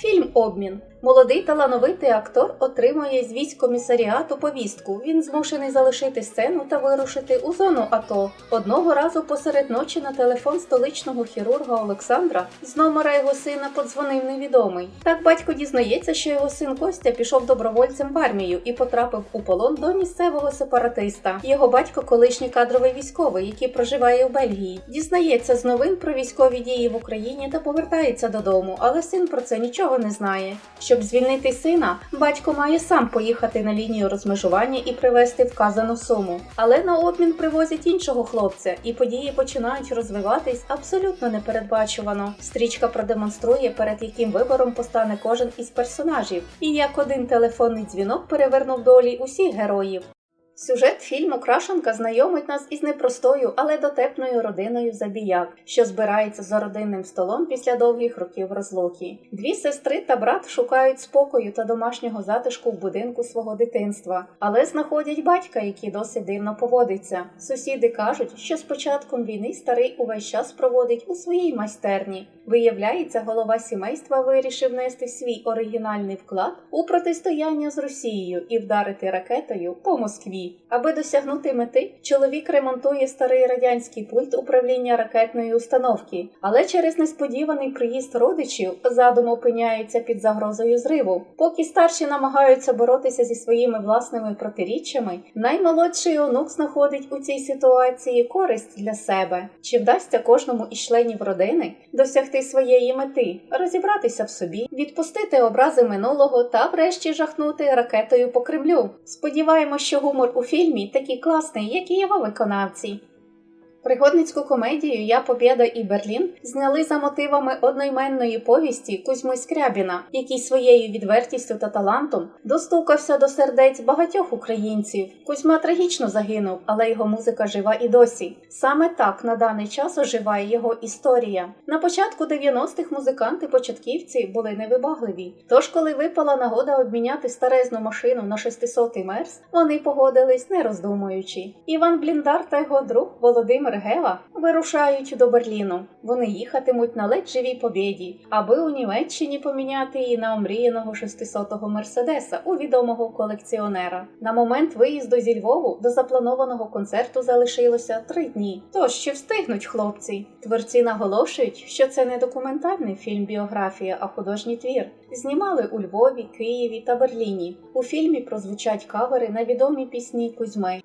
Фільм Обмін. Молодий талановитий актор отримує з військкомісаріату повістку. Він змушений залишити сцену та вирушити у зону АТО. Одного разу посеред ночі на телефон столичного хірурга Олександра з номера його сина подзвонив невідомий. Так батько дізнається, що його син Костя пішов добровольцем в армію і потрапив у полон до місцевого сепаратиста. Його батько колишній кадровий військовий, який проживає у Бельгії. Дізнається з новин про військові дії в Україні та повертається додому, але син про це нічого не знає. Щоб звільнити сина, батько має сам поїхати на лінію розмежування і привезти вказану суму. Але на обмін привозять іншого хлопця, і події починають розвиватись абсолютно непередбачувано. Стрічка продемонструє, перед яким вибором постане кожен із персонажів, і як один телефонний дзвінок перевернув долі усіх героїв. Сюжет фільму Крашенка знайомить нас із непростою, але дотепною родиною забіяк, що збирається за родинним столом після довгих років розлуки. Дві сестри та брат шукають спокою та домашнього затишку в будинку свого дитинства, але знаходять батька, який досить дивно поводиться. Сусіди кажуть, що з початком війни старий увесь час проводить у своїй майстерні. Виявляється, голова сімейства вирішив внести свій оригінальний вклад у протистояння з Росією і вдарити ракетою по Москві. Аби досягнути мети, чоловік ремонтує старий радянський пульт управління ракетної установки, але через несподіваний приїзд родичів задум опиняється під загрозою зриву. Поки старші намагаються боротися зі своїми власними протиріччями, наймолодший онук знаходить у цій ситуації користь для себе. Чи вдасться кожному із членів родини досягти своєї мети, розібратися в собі, відпустити образи минулого та врешті жахнути ракетою по Кремлю? Сподіваємось, що гумор у фільмі такі класний, як і його виконавці. Пригодницьку комедію Я Побєда і Берлін зняли за мотивами одноіменної повісті Кузьми Скрябіна, який своєю відвертістю та талантом достукався до сердець багатьох українців. Кузьма трагічно загинув, але його музика жива і досі. Саме так на даний час оживає його історія. На початку 90-х музиканти-початківці були невибагливі. Тож, коли випала нагода обміняти старезну машину на 600-й мерс, вони погодились не роздумуючи. Іван Бліндар та його друг Володимир Гева вирушають до Берліну. Вони їхатимуть на ледь живій побєді, аби у Німеччині поміняти її на омріяного 600-го мерседеса у відомого колекціонера. На момент виїзду зі Львову до запланованого концерту залишилося три дні. Тож що встигнуть хлопці? Творці наголошують, що це не документальний фільм біографія, а художній твір. Знімали у Львові, Києві та Берліні. У фільмі прозвучать кавери на відомі пісні Кузьми.